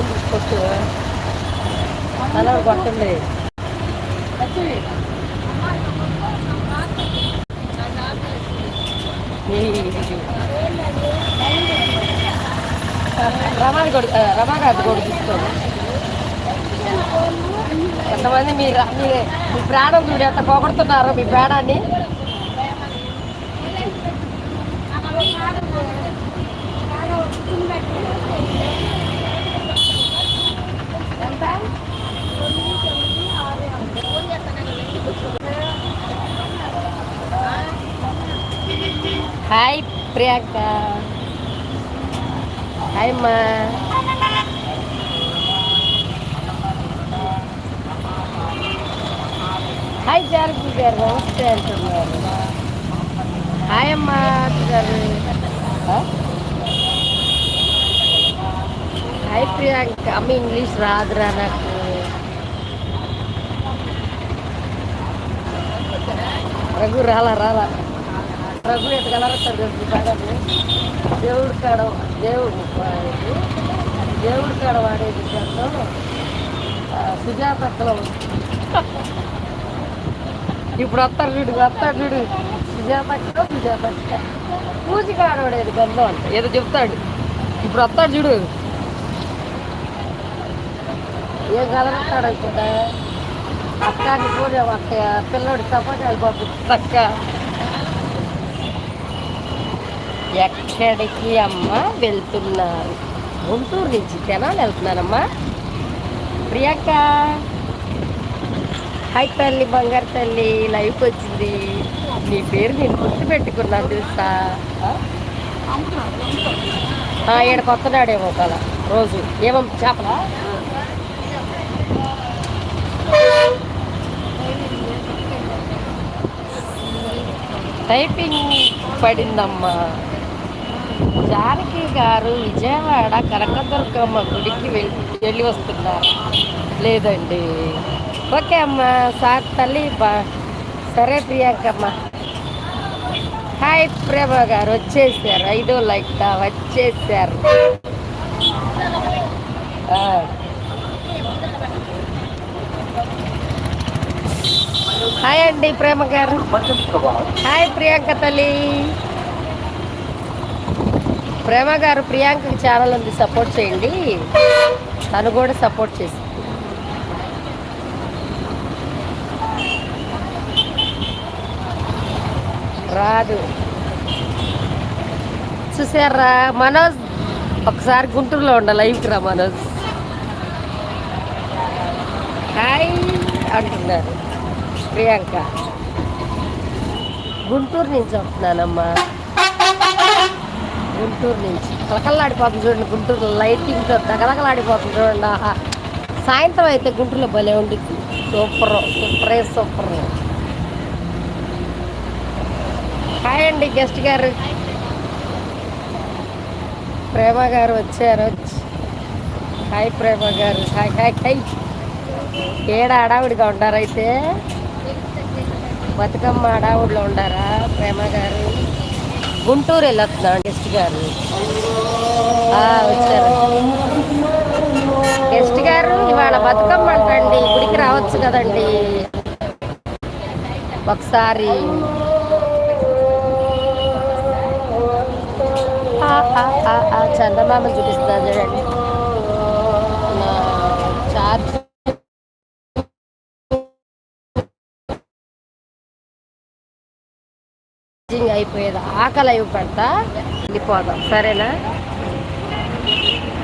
Phone తీసుకొచ్చు అలా కొట్టండి. రమాని కొడు రమాగారి కొడు తీసుకోండి. ఎంతమంది మీ రా- మీ ప్రాణం చూడు ఎంత పోగొడుతున్నారు మీ ప్రాణాన్ని. హాయ్ ప్రియాంక హాయ్ అమ్మా హాయ్ జానకి గారు నమస్తే అంటున్నారు హాయ్ అమ్మా గారు ఆ? హాయ్ ప్రియాంక అమ్మ ఇంగ్లీష్ రాదురా నాకు రఘు రాలా రాలా ప్రభు ఎట్ట కలరస్తాడు దేవుడు కాడ దేవుడు దేవుడి దేవుడు కాడ వాడేది శబ్దం ఆ, ఇప్పుడు వస్తారు చూడు వస్తాడు చూడు. సుజాతలో సుజాతక్క. పూజ కాడవాడేది గంధం అంట. ఏదో చెప్తాడు. ఇప్పుడు వస్తాడు చూడు. ఏం కలగస్తాడు అనుకుంటా అక్కని పూజ అక్క పిల్లోడి సపోటాలు పంపిస్తక్క ఎక్కడికి అమ్మ వెళ్తున్నారు? గుంటూరు నుంచి తెనాలి వెళ్తున్నానమ్మా. ప్రియాంక. హాయ్ తల్లి బంగారు తల్లి లైఫ్ వచ్చింది. నీ పేరు నేను గుర్తు పెట్టుకున్నాను తెలుసా? ఆ, ఈడ కొత్తనాడేమో కదా రోజు. ఏమో చేపలా? టైపింగ్ పడిందమ్మా. జానకి గారు విజయవాడ కనకదుర్గమ్మ గుడికి వెళ్ళి వెళ్ళి వస్తున్నారు. లేదండి. ఓకే అమ్మా సార్ తల్లి బా సరే ప్రియాంకమ్మ. హాయ్ ప్రేమ గారు వచ్చేసారు. ఐదో లైక్ వచ్చేసారు. హాయ్ అండి ప్రేమ గారు. హాయ్ ప్రియాంక తల్లి. ప్రేమ గారు ప్రియాంక ఛానల్ ఉంది సపోర్ట్ చేయండి. తను కూడా సపోర్ట్ చేసి. రాదు. చూసారా మనోజ్? ఒకసారి గుంటూరులో ఉండ లైవ్కి రా మనోజ్. హాయ్ అంటున్నారు ప్రియాంక. గుంటూరు నుంచి వస్తున్నానమ్మా. గుంటూరు నుంచి. కలకల్లాడిపోతుంది చూడండి గుంటూరులో లైటింగ్తో తగలకలాడిపోతుంది చూడండి. ఆహా. సాయంత్రం అయితే గుంటూరులో భలే ఉండిద్ది. సూపర్ సూపరే సూపర్. హాయ్ అండి గెస్ట్ గారు. ప్రేమ గారు వచ్చారు. వచ్చి hi Prema garu. Hi hi hi. ఏడ హడావుడిగా ఉండారైతే బతుకమ్మ హడావుడిలో ఉండారా ప్రేమ గారు? గుంటూరు వెళ్ళొస్తున్నాం గెస్ట్ గారు. ఆ, వచ్చారు. గెస్ట్ గారు ఇవాళ బతుకమ్మ అంటండి గుడికి రావచ్చు కదండి. ఒకసారి. ఆ, ఆ, ఆ, ఆ, చందమామ చూపిస్తా చూడండి. ఛార్జింగ్ అయిపోయేది ఆకలి అయి పెడతా వెళ్ళిపోదాం. సరేనా?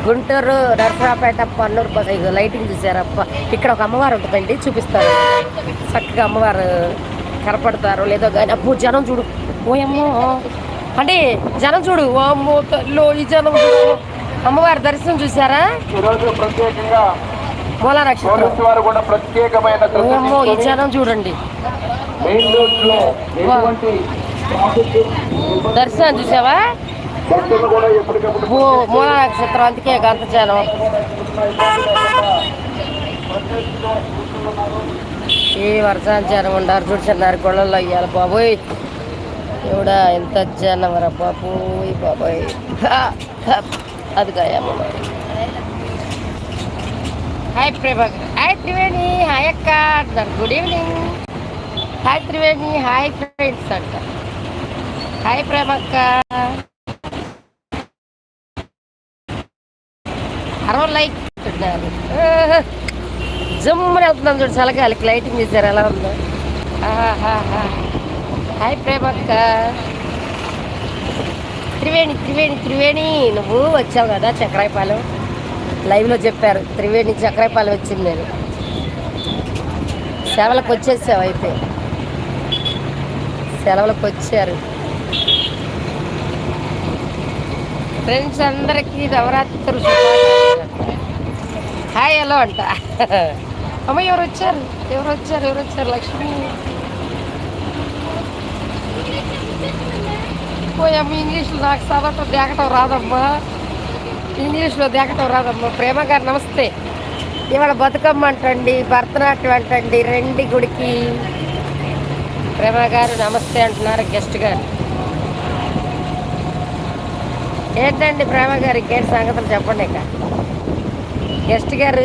గుంటూరు నరసరాపేట పన్నూరు ఇగో లైటింగ్ చూసారప్ప ఇక్కడ ఒక అమ్మవారు ఉంటుందండి చూపిస్తారు చక్కగా అమ్మవారు కనపడతారు లేదో కానీ అబ్బో జనం చూడు. ఓయమ్మో! అంటే జనం చూడు. ఓ అమ్మో తల్లో ఈ జనం చూడు. అమ్మవారి దర్శనం చూసారా? మూల నక్షత్రం. ఓయమ్మో ఈ జనం చూడండి. దర్శనం చూసావా? ఓ మూల నక్షత్రం అందుకే గంత జనం. ఏ వర్షాలు జనం ఉండారు చూడుచున్నారు గొళ్ళల్లో అయ్యాలి బాబోయ్. ఎవడా ఎంత జనం రా బాబోయ్ బాబోయ్. అది కాయమ్మ hi Prabhak hi Triveni hi అక్క అంటున్నారు good evening. Hi Triveni hi friends అంట. హాయ్ ప్రేమక్క అరవై లైక్ అంటున్నారు జమ్ముని వెళ్తున్నాను చూడు చలగాలికి లైటింగ్ చేశారు. ఎలా ఉందో. హాయ్ ప్రేమక్క త్రివేణి త్రివేణి త్రివేణి. నువ్వు వచ్చావు కదా చక్రాయపాలెం. లైవ్లో చెప్పారు. త్రివేణి చక్రాయపాలెం వచ్చింది నేను. సెలవులకు వచ్చేసావు అయితే. సెలవులకు వచ్చారు. ఫ్రెండ్స్ అందరికీ నవరాత్రి హాయ్ హలో అంట. అమ్మ ఎవరు వచ్చారు? ఎవరు వచ్చారు? ఎవరు వచ్చారు? లక్ష్మి? పోయమ్మ ఇంగ్లీష్లో నాకు చదవటం దేకటం రాదమ్మా. ఇంగ్లీష్లో దేకటం రాదమ్మా. ప్రేమ గారు నమస్తే. ఇవాళ బతుకమ్మ అంటండి భరతనాట్యం అంటండి రెండి గుడికి. ప్రేమ గారు నమస్తే అంటున్నారు గెస్ట్ గారు. ఏంటండి ప్రేమ గారు ఇంకేంటి సంగతులు చెప్పండి ఇక? గెస్ట్ గారు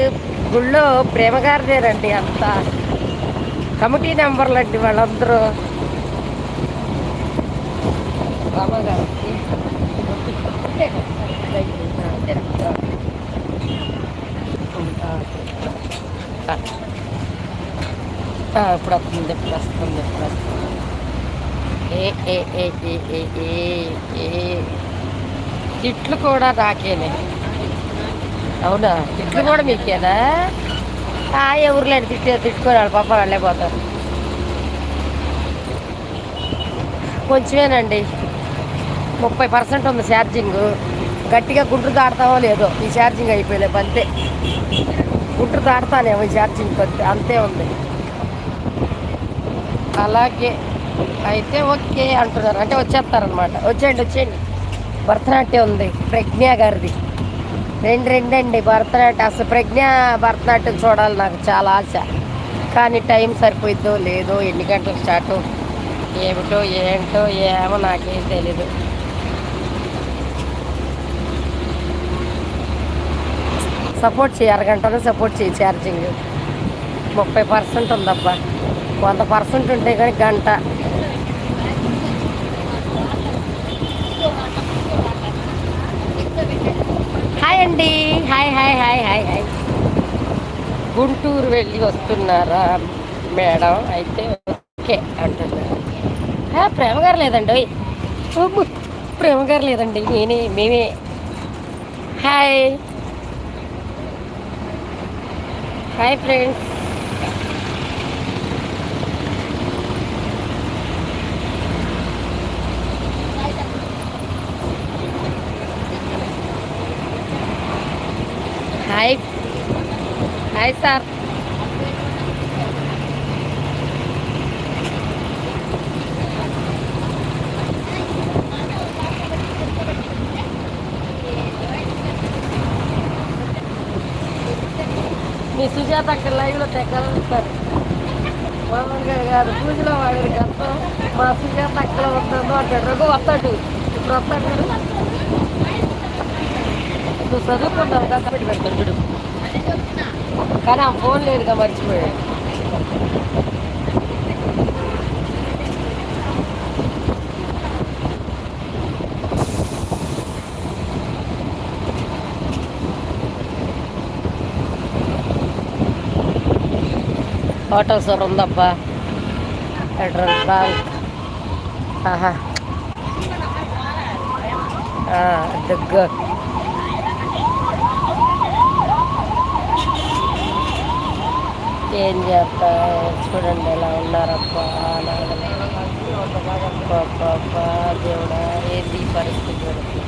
గుళ్ళో ప్రేమ గారిదేనండి అంతా. కమిటీ నెంబర్లు అండి వాళ్ళందరూ. రామ ఇప్పుడు వస్తుంది ఇప్పుడు వస్తుంది ఇప్పుడు వస్తుంది. ఏ ఏ ఏ ఏ ఏ ఏ ఏ. తిట్లు కూడా నాకేనే. అవునా? తిట్లు కూడా మీకేనా? ఆ ఎవరులేండి తిట్టే తిట్టుకొని వాళ్ళు పాప వాళ్ళే పోతారు. కొంచెమేనండి. ముప్పై పర్సెంట్ ఉంది ఛార్జింగ్. గట్టిగా గుండ్రు దాడతామో లేదో ఈ ఛార్జింగ్ అయిపోయలేదు అంతే. గుండ్రు దాడతానేమో ఈ ఛార్జింగ్ అంతే అంతే ఉంది. అలాగే అయితే ఓకే అంటున్నారు. అంటే వచ్చేస్తారనమాట వచ్చేయండి వచ్చేయండి. భరతనాట్యం ఉంది ప్రజ్ఞ గారిది. రెండు రెండండి భరతనాట్యం అసలు ప్రజ్ఞ భరతనాట్యం చూడాలి నాకు చాలా ఆశ. కానీ టైం సరిపోయిద్దో లేదో ఎన్ని గంటలకు స్టార్ట్ ఏమిటో ఏంటో ఏమో నాకేం తెలీదు. సపోర్ట్ చేయి అరగంటలో సపోర్ట్ చేయి ఛార్జింగ్. ముప్పై పర్సెంట్ ఉందబ్బా. వంద పర్సెంట్ ఉంటే కానీ గంట హాయ్ అండి. Hi hi hi hi hi. Guntur వెళ్ళి వస్తున్నారా మేడం? అయితే ఓకే అంటున్నారు. ఆ, ప్రేమ గారు లేదండి. ఓయ్. ప్రేమ గారు లేదండి. నేనే మేమే. Hi. Hi friends. Hi hi sir మీ సుజాత అక్కడ లైవ్లో తెగలుస్తారు మామూలుగా కాదు పూజలో వాడి గతం మా సుజాత అక్కడ వస్తుందో అంటాడు రఘు వస్తాడు ఇప్పుడు వస్తాడు నువ్వు చదువుకున్నావు కదా పెట్టి పెడతాడు చూడు కానీ ఆ ఫోన్ లేదుగా మర్చిపోయాడు హోటల్ సోర్ ఉందబ్బా పెట్రోల్ బంక్ ఆహా ఆ, దగ్గర ఏం చేస్తా చూడండి ఎలా ఉన్నారప్పా అప్పా దేవుడా ఏంది పరిస్థితి చూడండి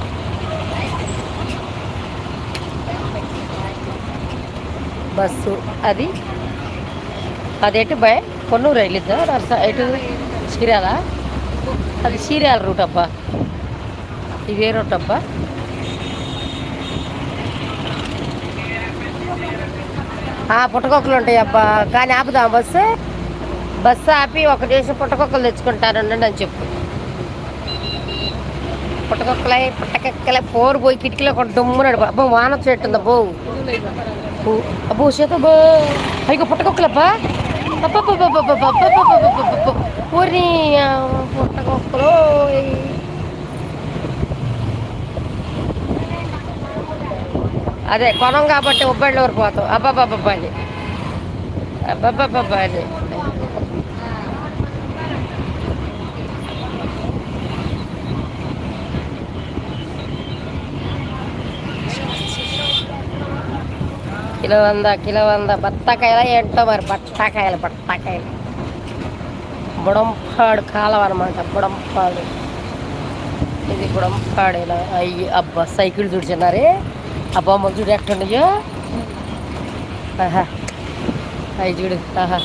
బస్సు అది? అదేంటి భయ? కొన్నూరు వెళ్ళిద్దా? నర్స ఎటు? చీరాల? అది చీరాల రూట్ అబ్బా. ఇవే రూట్ అబ్బా? పుట్టకొక్కలు ఉంటాయి అబ్బా. కానీ ఆపుదాం బస్సు. బస్సు ఆపి ఒక దేశం పుట్టకొక్కలు తెచ్చుకుంటాను అని చెప్పు. పుట్టకొక్కలే పుట్టకొక్కలే పోరు పోయి కిటికీలో ఒక దుమ్మునాడు అబ్బా వాన చెట్టు ఉందా బో అబ్బో చేత బో. పైగా పుట్టకొక్కలబ్బా. ఊరి పుట్టకొక్కలు అదే కొనం కాబట్టి ఉబ్బళ్ళు ఊరిపోతాం అబ్బాబ్బాబ్బా అని అబ్బాబ్బాబ్బా అని కిలో వంద కిలో వంద బత్తాకాయలు ఏంటో మరి బత్తాకాయలు బత్తాకాయలు బుడంపాడు కాలం అనమాట బుడంపాడు ఇది బుడంపాడు ఇలా అయ్యి అబ్బా సైకిల్ చూడుచున్నారే ఆ బొమ్మలు చూడు ఎక్కడున్నాయో ఆహా అవి చూడు ఆహా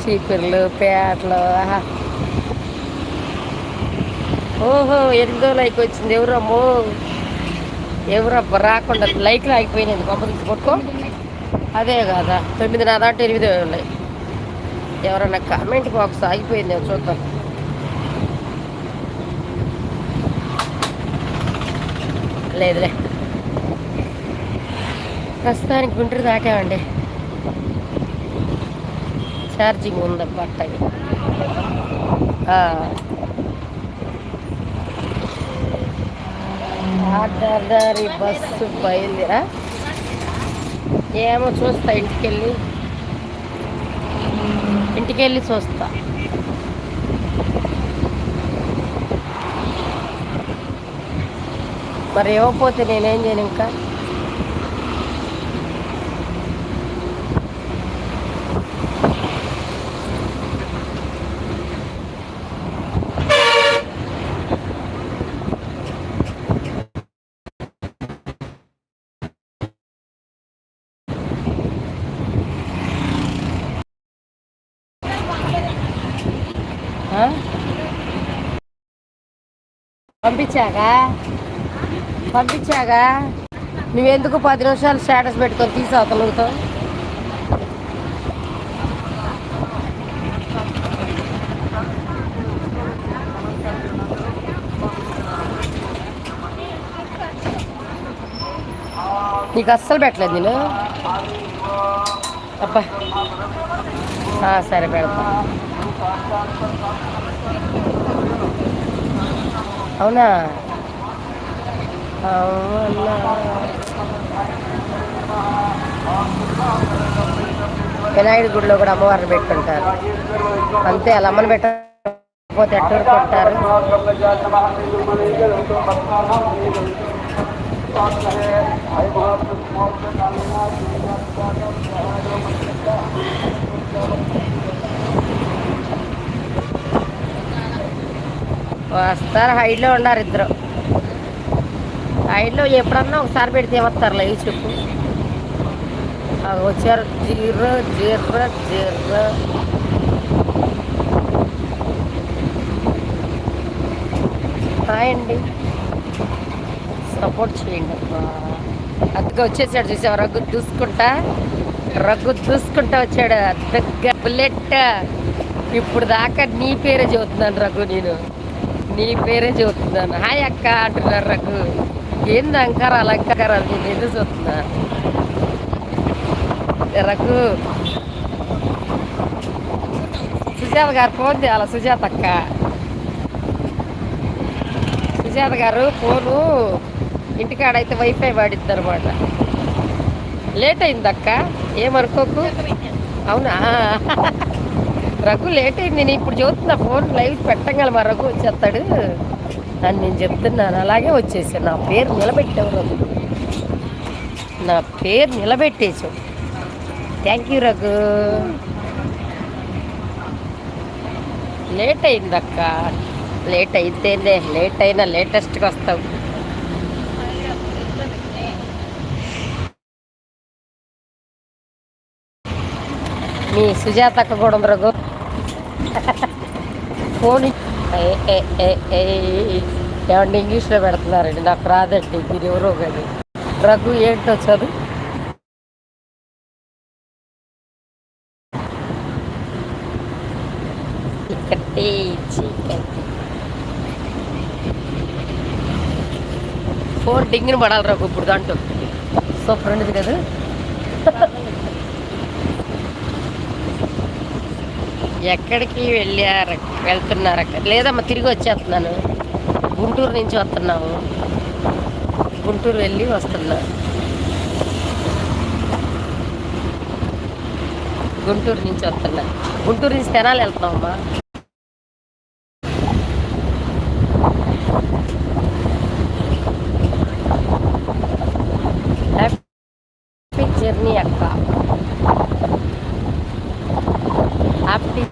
చీపుర్లు పేటలు ఆహా ఓహో ఎనిమిదో లైక్ వచ్చింది ఎవరమ్మో ఎవరబ్బా రాకుండా లైట్లు ఆగిపోయినాయి గొప్ప తీసి కొట్టుకో అదే కదా తొమ్మిది నా దాంట్లో ఎనిమిది ఉన్నాయి ఎవరన్నా కామెంట్ బాక్స్ ఆగిపోయింది చూద్దాం లేదులే ప్రస్తుతానికి గుంటూరు దాకామండి ఛార్జింగ్ ఉందబ్బా అట్టగి ఆర్డర్దారి బస్సు బయలుదేరా. ఏమో చూస్తా ఇంటికెళ్ళి. ఇంటికెళ్ళి చూస్తా. మరి ఇవ్వకపోతే నేనేం చేయను ఇంకా? పంపించాగా? పంపించాగా? నువ్వెందుకు పది నిమిషాలు స్టేటస్ పెట్టుకొని తీసి అవతలుగుతావు నీకు అస్సలు పెట్టలేదు నేను? అబ్బా. సరే పెడతా. అవునా? అవునా. వినాయకుడి గుడిలో కూడా అమ్మవారిని పెట్టుకుంటారు. అంతే అలా అమ్మని పెట్టకపోతే ఎట్టూరుకుంటారు వస్తారు హైట్లో ఉన్నారు ఇద్దరు. హైట్లో ఎప్పుడన్నా ఒకసారి పెడితే ఏమొస్తారు లైవ్ చెప్పు వచ్చారు జీర్ర జీర్ర జీర్ర. హాయ్ అండి సపోర్ట్ చేయండి అబ్బా. అద్దగా వచ్చేసాడు చూసావు రగ్గు దూసుకుంటా రగ్గు దూసుకుంటా వచ్చాడు. అద్దగా బుల్లెట్. ఇప్పుడు దాకా నీ పేరే చదువుతున్నాను రఘు నేను. నీ పేరే చూస్తున్నాను హాయ్ అక్క అంటున్నారు నాకు ఏంది అంకార అలంకారాలు నేను ఎందుకు చూస్తున్నా రఘు. సుజాత గారు ఫోన్ చేయాలి? సుజాత అక్క. సుజాత గారు ఫోను ఇంటికాడైతే వైఫై వాడిద్ది అనమాట లేట్ అయింది అక్క. ఏమనుకోకు? అవునా? రఘు లేట్ అయింది. నేను ఇప్పుడు చూస్తున్నా ఫోన్ లైవ్ పెట్టగల మా రఘు వచ్చేస్తాడు. అని నేను చెప్తున్నాను. అలాగే వచ్చేసాను నా పేరు నిలబెట్టావు రఘు. నా పేరు నిలబెట్టేసావు థ్యాంక్ యూ రఘు. లేట్ అయిందక్క. లేట్ అయితేనే. లేట్ అయినా లేటెస్ట్గా వస్తావు. మీ సుజాతక్క కూడా ఉంది రఘు. ఫోన్ ఇ- ఏ, ఏ, ఏ, ఏ, ఏమండి ఇంగ్లీష్లో పెడుతున్నారండి. నాకు రాదండి మీరు ఎవరో కానీ. రఘు ఏంటో చదువు? చీకటి చీకటి ఫోన్ డింగిని పడాలి రఘు ఇప్పుడు దాంట్లో. సూపర్ ఉండదు కదా. ఎక్కడికి వెళ్ళారు? వెళ్తున్నారు అక్క లేదమ్మా తిరిగి వచ్చేస్తున్నాను. గుంటూరు నుంచి వస్తున్నాము. గుంటూరు వెళ్ళి వస్తున్నా గుంటూరు నుంచి వస్తున్నా గుంటూరు నుంచి తెనాలి వెళ్తున్నామమ్మా హ్యాపీ జర్నీ అక్క హ్యాపీ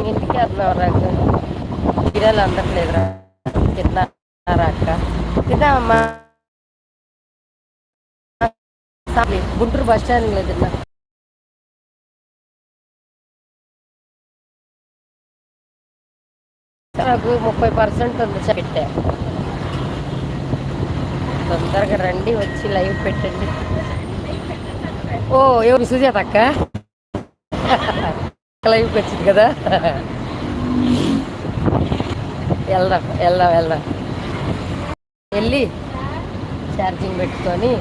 ఇంటికి వెళ్తున్నాం రాక గిరాలు అందట్లేదురా. తిన్నారా అక్క? తిన్నామమ్మా. గుంటూరు బస్ స్టాండ్ లేదు తిన్నా. నాకు ముప్పై పర్సెంట్ ఉంది పెట్టా తొందరగా రండి వచ్చి లైవ్ పెట్టండి. ఓ ఎవరు సుజాత అక్క. లైవ్కి వచ్చింది కదా. వెళ్దాం వెళ్దాం వెళ్దాం. వెళ్ళి ఛార్జింగ్ పెట్టుకొని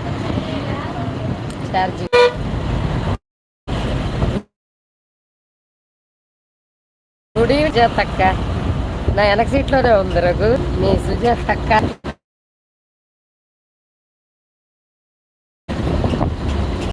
ఛార్జింగ్ గుడి సుజాత అక్క. నా వెనక సీట్లోనే ఉంది రఘు. మీ సుజాత అక్క.